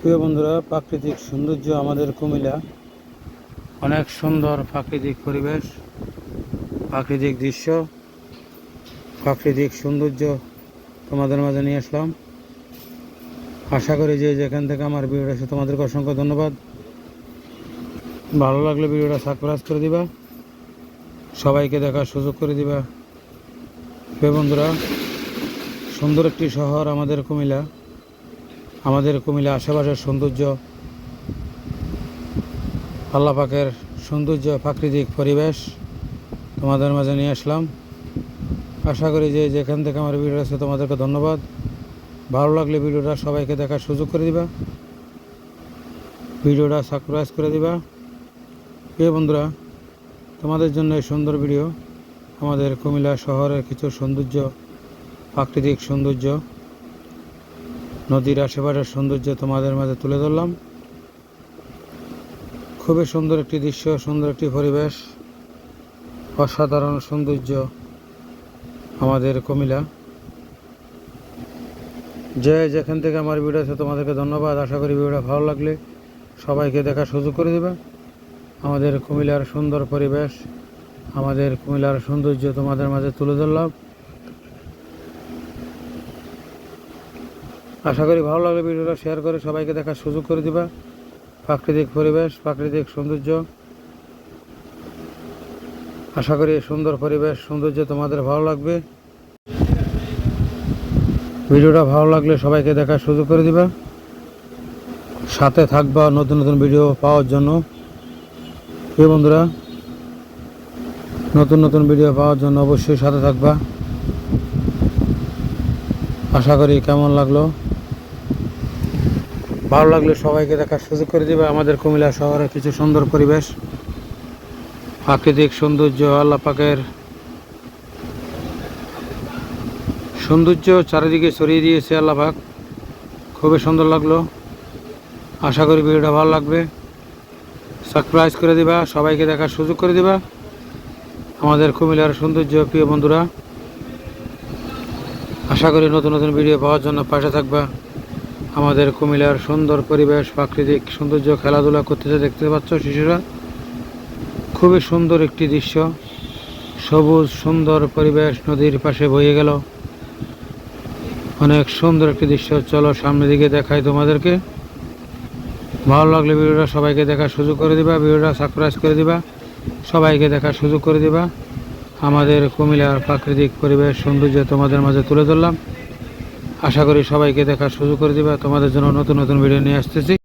প্রিয় বন্ধুরা, প্রাকৃতিক সৌন্দর্য আমাদের কুমিল্লা। অনেক সুন্দর প্রাকৃতিক পরিবেশ, প্রাকৃতিক দৃশ্য, প্রাকৃতিক সৌন্দর্য তোমাদের মাঝে নিয়ে আসলাম। আশা করি যে যেখান থেকে আমার ভিডিওটা এসে তোমাদেরকে অসংখ্য ধন্যবাদ। ভালো লাগলে ভিডিওটা সাবস্ক্রাইব করে দিবা, সবাইকে দেখার সুযোগ করে দিবা। প্রিয় বন্ধুরা, সুন্দর একটি শহর আমাদের কুমিল্লা। আমাদের কুমিল্লা আশেপাশের সৌন্দর্য, আল্লাহ পাকের সৌন্দর্য প্রাকৃতিক পরিবেশ তোমাদের মাঝে নিয়ে আসলাম। আশা করি যে যেখান থেকে আমার ভিডিও আছে তোমাদেরকে ধন্যবাদ। ভালো লাগলে ভিডিওটা সবাইকে দেখার সুযোগ করে দিবা। ভিডিওটা সাবস্ক্রাইব করে দিবা। প্রিয় বন্ধুরা, তোমাদের জন্য এই সুন্দর ভিডিও, আমাদের কুমিল্লা শহরের কিছু সৌন্দর্য, প্রাকৃতিক সৌন্দর্য নদীর আশেপাশের সৌন্দর্য তোমাদের মাঝে তুলে ধরলাম। খুবই সুন্দর একটি দৃশ্য, সুন্দর একটি পরিবেশ, অসাধারণ সৌন্দর্য আমাদের কুমিল্লা। যে যেখান থেকে আমার ভিডিও আছে, তোমাদেরকে ধন্যবাদ। আশা করি ভিডিওটা ভালো লাগলে সবাইকে দেখার সুযোগ করে দেবে। আমাদের কুমিলার সুন্দর পরিবেশ, আমাদের কুমিলার সৌন্দর্য তোমাদের মাঝে তুলে ধরলাম। আশা করি ভালো লাগলে ভিডিওটা শেয়ার করে সবাইকে দেখার সুযোগ করে দিবা। প্রাকৃতিক পরিবেশ, প্রাকৃতিক সৌন্দর্য। আশা করি সুন্দর পরিবেশ, সৌন্দর্য তোমাদের ভালো লাগবে। ভিডিওটা ভালো লাগলে সবাইকে দেখার সুযোগ করে দিবা। সাথে থাকবা নতুন নতুন ভিডিও পাওয়ার জন্য। প্রিয় বন্ধুরা, নতুন নতুন ভিডিও পাওয়ার জন্য অবশ্যই সাথে থাকবা। আশা করি কেমন লাগল? ভালো লাগলে সবাইকে দেখার সুযোগ করে দিবে। আমাদের কুমিল্লা শহরের কিছু সুন্দর পরিবেশ। প্রাকৃতিক সৌন্দর্য, আল্লাহ পাকের সৌন্দর্য চারিদিকে ছড়িয়ে দিয়েছে আল্লাহ পাক। খুবই সুন্দর লাগল। আশা করি ভিডিওটা ভালো লাগবে। সারপ্রাইজ করে দিবা, সবাইকে দেখার সুযোগ করে দিবা। আমাদের কুমিল্লার সৌন্দর্য, প্রিয় বন্ধুরা, আশা করি নতুন নতুন ভিডিও পাওয়ার জন্য পাশে থাকবা। আমাদের কুমিল্লার সুন্দর পরিবেশ, প্রাকৃতিক সৌন্দর্য খেলাধুলা করতেছে, দেখতে পাচ্ছ শিশুরা? খুবই সুন্দর একটি দৃশ্য। সবুজ, সুন্দর পরিবেশ নদীর পাশে বয়ে গেল। অনেক সুন্দর একটি দৃশ্য। চলো সামনের দিকে দেখাই তোমাদেরকে। ভালো লাগলে ভিডিওটা সবাইকে দেখার সুযোগ করে দিবা, ভিডিওটা সাবস্ক্রাইব করে দিবা, সবাইকে দেখার সুযোগ করে দিবা। আমাদের কুমিল্লার প্রাকৃতিক পরিবেশ সৌন্দর্য তোমাদের মাঝে তুলে ধরলাম। আশা করি সবাইকে দেখার সুযোগ করে দিবা। তোমাদের জন্য নতুন নতুন ভিডিও নিয়ে আসতেছি।